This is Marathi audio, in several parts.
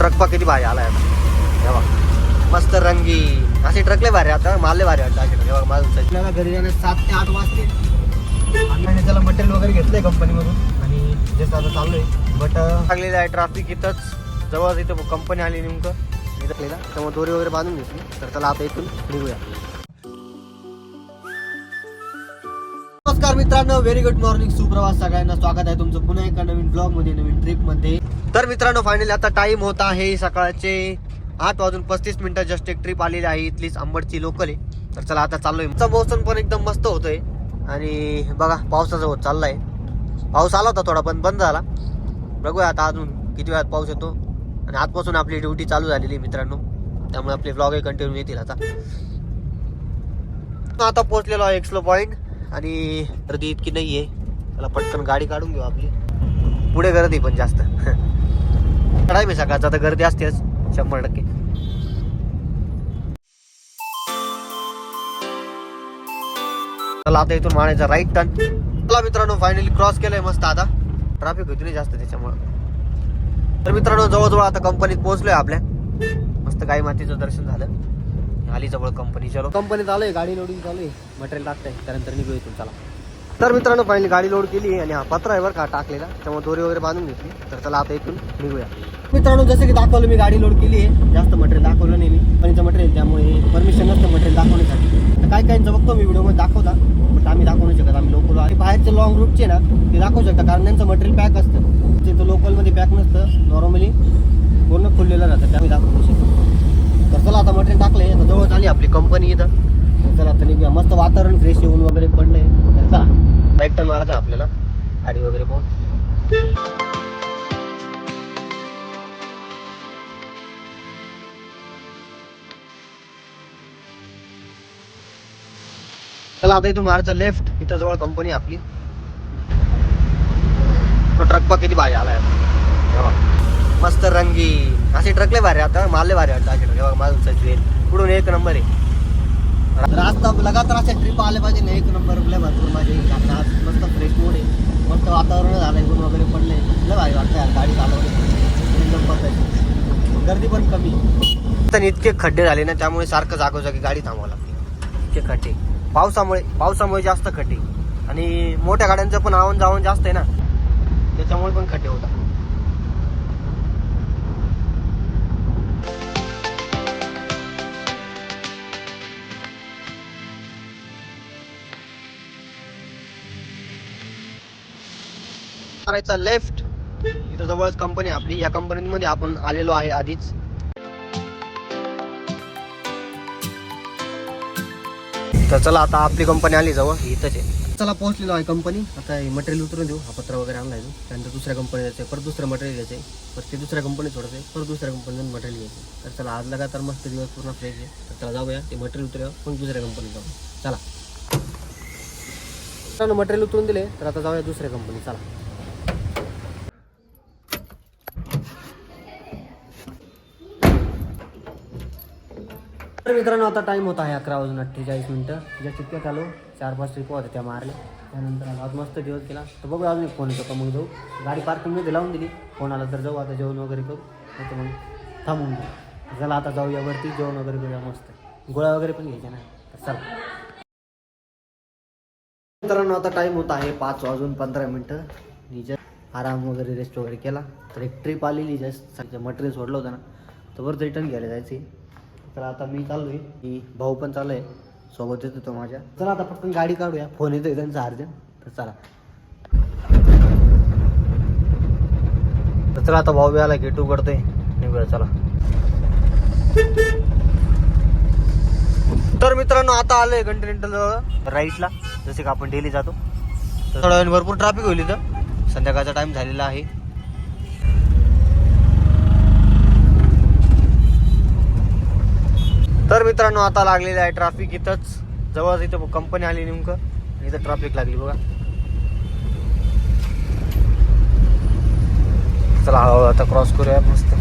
ट्रक पा किती भारी आलाय आता. हे बघ. मस्त रंगी. असे ट्रक लय भारी आता माल भारी वाटतं असे हे बघ माझं घरी जाण्यास सात ते आठ वाजते त्याला मटेरियल वगैरे घेतलंय कंपनीमधून आणि जसं आता चाललोय. बट लागलेलं आहे ट्रॅफिक इथंच. जवळ इथं कंपनी आली नेमकं. इथं त्यामुळे दोरी वगैरे बांधून घेतली. तर त्याला आता इथून निघूया मित्रांनो व्हेरी गुड मॉर्निंग सुप्रभात सगळ्यांना. स्वागत आहे तुमचं पुन्हा एका नवीन ब्लॉगमध्ये नवीन ट्रिपमध्ये तर मित्रांनो फायनली आता टाइम होत आहे. सकाळचे आठ वाजून पस्तीस मिनिटं जस्ट एक ट्रिप आलेली आहे. इथलीच अंबडची लोकल आहे. तर चला आता चाललोय. मौसम मोसम पण एकदम मस्त होतोय. आणि बघा पावसाचा होत चाललाय. पाऊस आला होता थोडा पण बंद झाला. बघूया आता अजून किती वेळात पाऊस येतो. आणि आजपासून आपली ड्युटी चालू झालेली आहे मित्रांनो. त्यामुळे आपले ब्लॉगही कंटिन्यू येतील आता. आता पोहोचलेलो आहे एक्सलो पॉईंट आणि गर्दी इतकी नाही आहे त्याला पटकन गाडी काढून घेऊ आपली. पुढे गर्दी पण जास्त. टाईम मी सकाळचा तर गर्दी असतेच शंभर टक्के. चला आता इथून मारायचा राईट टर्न चला मित्रांनो फायनली क्रॉस केलंय मस्त आता. ट्रॅफिक होती नाही जास्त त्याच्यामुळं. तर मित्रांनो जवळजवळ आता कंपनीत पोहोचलोय आपल्या. मस्त गाई मातीचं दर्शन झालं. आली जवळ कंपनी चलो कंपनीत आलोय गाडी लोडिंग चालू आहे. मटेरियल टाकताय त्यानंतर निघू इथून चला. तर मित्रांनो फायनली गाडी लोड केली आणि हा पत्र आहे बरं का टाकलेला. त्यामुळे दोरी वगैरे बांधून घेतली. तर चला आता इथून निघूया. मित्रांनो जसं की दाखवलं मी गाडी लोड केली आहे. जास्त मटेरियल दाखवलं नाही मी कंपनीचं मटेरियल त्यामुळे परमिशन नसतं मटेरियल दाखवण्यासाठी. तर काय काहींचं बघतो मी व्हिडिओमध्ये दाखवता. बट आम्ही दाखवू नाही शकत आम्ही लोकल आणि बाहेरचे लॉंग रूटचे ना ते दाखवू शकता कारण त्यांचं मटेरियल पॅक असतं. ते तर लोकलमध्ये पॅक नसतं. नॉर्मली पूर्ण खुललेलं राहतं ते आम्ही दाखवू शकतो शकत. तर चला आता मटेरियल टाकले. तर जवळ झाली आपली कंपनी इथं. तर चला आता निघूया. मस्त वातावरण फ्रेश येऊन वगैरे पडलंय. तर चला बाईक टर्न मारायचा आपल्याला. गाडी वगैरे पाहून. चला आता इथून मारायचं लेफ्ट इथं जवळ कंपनी आपली. तो ट्रक पा किती बाहेर आलाय. मस्त रंगी. असे ट्रक लय भारी आता माल भारी वाटतं असे ट्रक माझं सजवेल पुढून एक नंबर आहे. रास्ता लगातार असे ट्रिप आले पाहिजे ना एक नंबर लय भरपूर माझे. कारण आज मस्त फ्रेश मूड आहे. मस्त वातावरण झालंय गुण वगैरे पडले लय भारी वाटतं यार गाडी चालवली. एकदम परफेक्ट गर्दी पण कमी. तर इतके खड्डे झाले ना त्यामुळे सारखं जागोजागी गाडी थांबावं लागते. इतके खड्डे. पावसामुळे पावसामुळे जास्त खड्डे. आणि मोठ्या गाड्यांचं पण आवन जावण जास्त आहे ना. त्याच्यामुळे पण खड्डे होतात. करायचा लेफ्ट इथं जवळच कंपनी आपली. या कंपनीमध्ये आपण आलेलो आहे आधीच. तर चला आता आपली कंपनी आली जवळ. इथंच आहे. चला पोहोचलेलो आहे कंपनी आता हे मटेरियल उतरून देऊ. हा पत्र वगैरे आणलाय आहे त्यानंतर दुसऱ्या कंपनी जायचं परत दुसरं मटेरियल घ्यायचं परत ते दुसऱ्या कंपनी सोडायचं परत दुसऱ्या कंपनीतून मटेरियल घ्यायचं तर चला आज लगातार मस्त दिवस पूर्ण फ्रेश आहे. तर चला जाऊया. ते मटेरियल उतरूया पण दुसऱ्या कंपनीत जाऊ. चला. मटेरियल उतरून दिले. तर आता जाऊया दुसऱ्या कंपनी चला. तर मित्रांनो आता टाईम होता आहे अकरा वाजून अठ्ठेचाळीस मिनटं. ज्या तितक्यात आलो चार पाच ट्रिप होत्या त्या मारल्या. त्यानंतर आज मस्त दिवस केला. तर बघू अजून एक फोन येतो का मग जाऊ. गाडी पार्किंगमध्ये लावून दिली. फोन आला तर जाऊ आता जेवण वगैरे करू. नाही तर मग थांबून जाऊ. चला आता जाऊया वरती जेवण वगैरे करूया मस्त. गोळ्या वगैरे पण घ्यायच्या ना. तर चला. मित्रांनो आता टाईम होता आहे पाच वाजून पंधरा मिनटं. मी जस्ट आराम वगैरे रेस्ट वगैरे केला. तर एक ट्रिप आलेली जस्ट मटेरियल सोडलं होतं ना. तर वरती रिटर्न घ्यायला जायचे तर आता मी चाललोय. की भाऊ पण चालू आहे सोबत येतो तो माझ्या. चला आता पटकन गाडी काढूया. फोन येतोय त्यांचा अर्जंट तर चला. तर चला आता भाऊ बी आला गेटू करतोय. निघूया चला. तर मित्रांनो आता आलोय कंटिनेंटल जवळ राईटला. जसे की आपण डेली जातो. तर थोड्या वेळाने भरपूर ट्रॅफिक होईल इथं. संध्याकाळचा टाइम झालेला आहे. तर मित्रांनो आता लागलेलं आहे ट्रॅफिक इथंच. जवळ इथं कंपनी आली नेमकं. इथं ट्रॅफिक लागली बघा. चला हळूहळू आता क्रॉस करूया मस्त.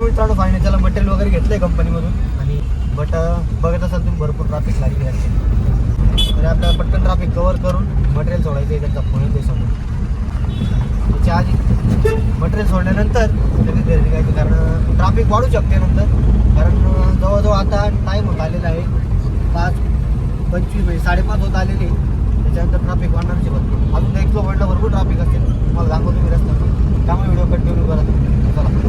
मित्रांनो फायनल त्याला मटेरियल वगैरे घेतलंय कंपनीमधून आणि बट बघत असाल तुम्ही भरपूर ट्रॅफिक लागली आहे तर आपल्याला पटकन ट्रॅफिक कव्हर करून मटेरियल सोडायचं आहे त्यांचा फोन येतोय समोर आधी. मटेरियल सोडल्यानंतर लगेच घरी निघायचं कारण ट्रॅफिक वाढू शकते नंतर. कारण जवळजवळ आता टाईम होत आलेला आहे. पाच पंचवीस म्हणजे साडेपाच होत आलेले. त्याच्यानंतर ट्रॅफिक वाढणार बघ. अजून एक किलोमीटर भरपूर ट्रॅफिक असेल. मला दाखवतो तुम्ही रस्ता त्यामुळे व्हिडिओ कंटिन्यू करा चला.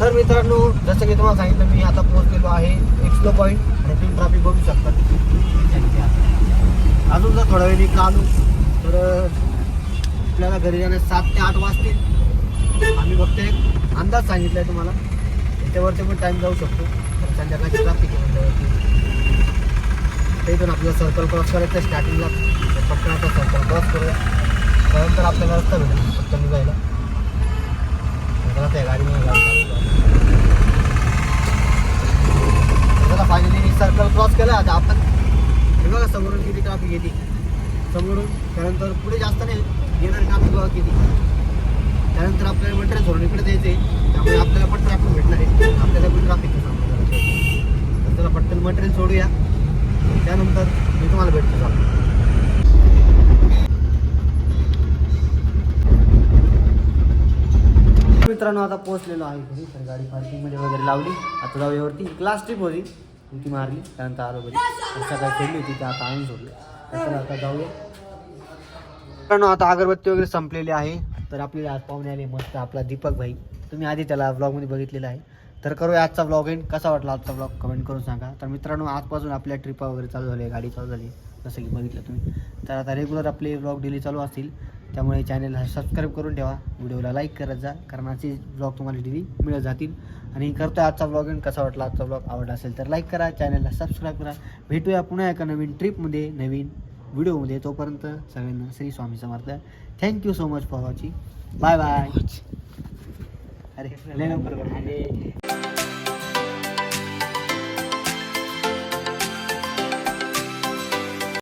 तर मित्रांनो जसं की तुम्हाला सांगितलं मी आता पोहोचलेलो आहे. एक्सलो पॉईंट आणि ट्रॉफी ट्रॅफिक बघू शकतात अजून जर थोड्या वेळ इकडं आलो तर आपल्याला घरी जाण्यास सात ते आठ वाजतील. आम्ही फक्त एक अंदाज सांगितला आहे तुम्हाला. त्याच्यावरती पण टाईम जाऊ शकतो. संध्याकाळची ट्रॅफिक आहे म्हटल्यावरती तर इथून आपल्याला सर्कल क्रॉस करायचं स्टार्टिंगला पटकनाचा सर्कल क्रॉस करूया. त्यानंतर आपल्याला रस्ता भेटेल पटकन जायला आता गाडीमध्ये गाडी चला फायनली सर्कल क्रॉस केला आता आपण हे बघा समोरून किती ट्रॅफिक येते समोरून त्यानंतर पुढे जास्त नाही येणारी कापी गोळा किती? त्यानंतर आपल्याला मटेरियल सोडून इकडे द्यायचं. आहे त्यामुळे आपल्याला पण ट्रॅफिक भेटणार आहे. आपल्याला पण ट्रॅफिक तर त्याला पटकन मटेरियल सोडूया. त्यानंतर मी तुम्हाला भेटतो. चालू. मित्रांनो आता पोहोचलेलो आहे. घरी तर गाडी पार्किंगमध्ये वगैरे लावली. आता जाऊ यावरती क्लास ट्रिप होती. ती मारली त्यानंतर आलो घरी सकाळी खेळली होती ते आता आणून सोडलं. त्यानंतर आता जाऊया. मित्रांनो आता अगरबत्ती वगैरे संपलेली आहे. तर आपले आज पाहुणे आले मस्त आपला दीपक भाई. तुम्ही आधी त्याला ब्लॉगमध्ये बघितलेला आहे. तर करूया आजचा ब्लॉग एंड कसा वाटला आजचा ब्लॉग कमेंट करून सांगा. तर मित्रांनो आजपासून आपल्या ट्रिपा वगैरे चालू झाली गाडी चालू झाली जसं की बघितलं तुम्ही. तर आता रेग्युलर आपले ब्लॉग डेली चालू असतील. त्यामुळे चॅनलला सबस्क्राईब करून ठेवा. व्हिडिओला लाईक करत जा कारण असे ब्लॉग तुम्हाला डेली मिळत जातील. आणि करतो आजचा ब्लॉग एंड कसा वाटला आजचा ब्लॉग आवडला असेल तर लाईक करा चॅनलला सबस्क्राईब करा. भेटूया पुन्हा एका नवीन ट्रिपमध्ये नवीन व्हिडिओमध्ये तोपर्यंत सगळ्यांना Shri Swami Samarth. Thank you so much for watching bye bye अरे.